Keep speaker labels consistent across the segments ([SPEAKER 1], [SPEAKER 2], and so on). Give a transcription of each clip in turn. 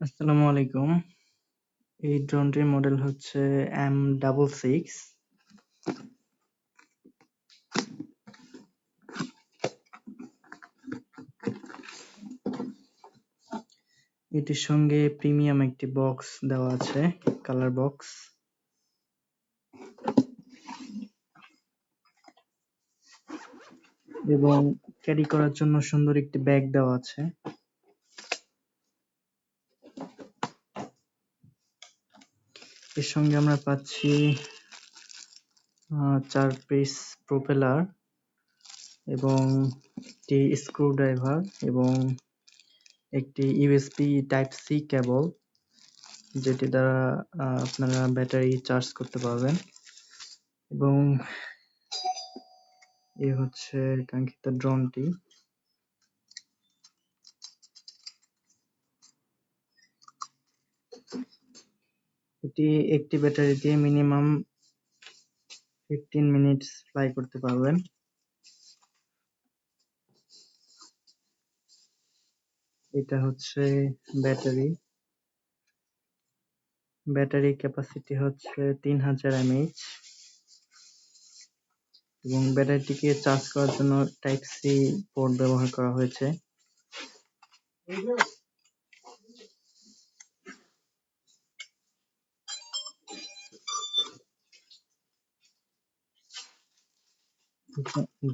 [SPEAKER 1] আসসালামু আলাইকুম। এই ড্রোনটির মডেল হচ্ছে এম ডাবল সিক্স। এটির সঙ্গে প্রিমিয়াম একটি বক্স দেওয়া আছে, কালার বক্স। এবং ক্যারি করার জন্য সুন্দর একটি ব্যাগ দেওয়া আছে। এর সঙ্গে আমরা পাচ্ছি চার পিস প্রোপেলার এবং একটি স্ক্রুড্রাইভার এবং একটি ইউএসবি টাইপ সি কেবল যেটি দ্বারা আপনারা ব্যাটারি চার্জ করতে পারবেন। এবং এ হচ্ছে কাঙ্ক্ষিত ড্রোনটি এটি একটি ব্যাটারি দিয়ে মিনিমাম ফিফটিন মিনিটস ফ্লাই করতে পারবেন। এটা হচ্ছে ব্যাটারি ব্যাটারি ক্যাপাসিটি হচ্ছে তিন হাজার এমএইচ এবং ব্যাটারিটিকে চার্জ করার জন্য টাইপ সি পোর্ট ব্যবহার করা হয়েছে।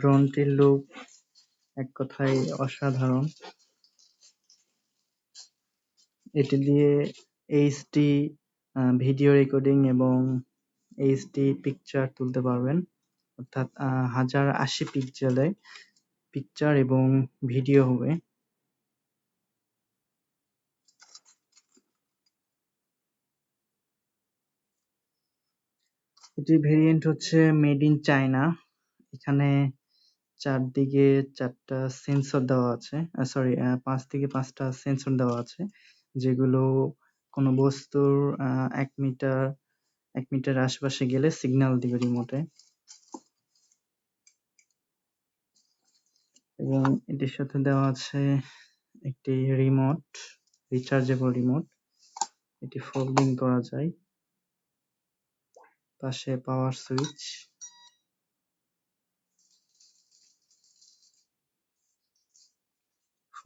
[SPEAKER 1] ড্রোনটির লুক এক কথায় অসাধারণ। এটি দিয়ে এইচডি ভিডিও রেকর্ডিং এবং এইচডি পিকচার তুলতে পারবেন। অর্থাৎ হাজার আশি পিক্সেলে পিকচার এবং ভিডিও হবে। এটির ভেরিয়েন্ট হচ্ছে মেড ইন চায়না এখানে চারদিকে চারটা সেন্সর দেওয়া আছে সরি পাঁচ থেকে পাঁচটা সেন্সর দেওয়া আছে, যেগুলো কোনো বস্তুর এক মিটার এক মিটার আশেপাশে গেলে সিগন্যাল দিবে রিমোটে এবং এটির সাথে দেওয়া আছে একটি রিমোট রিচার্জেবল রিমোট এটি ফোল্ডিং করা যায়। পাশে পাওয়ার সুইচ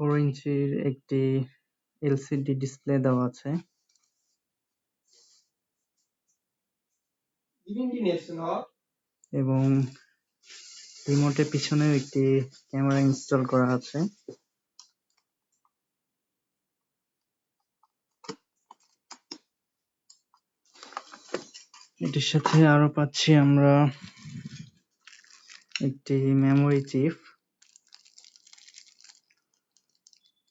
[SPEAKER 1] ফোর ইঞ্চির একটি এলসিডি ডিসপ্লে দেওয়া আছে। এবং রিমোটের পিছনেও একটি ক্যামেরা ইনস্টল করা আছে। এটির সাথে আরও পাচ্ছি আমরা একটি মেমোরি চিপ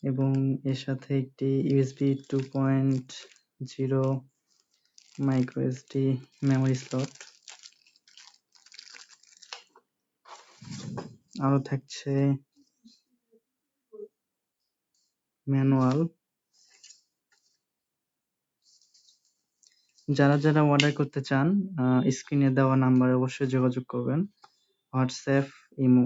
[SPEAKER 1] এবং এর সাথে একটি USB two point zero micro SD memory slot আরও থাকছে ম্যানুয়াল যারা যারা অর্ডার করতে চান স্ক্রিনে দেওয়া নাম্বারে অবশ্যই যোগাযোগ করবেন। WhatsApp imo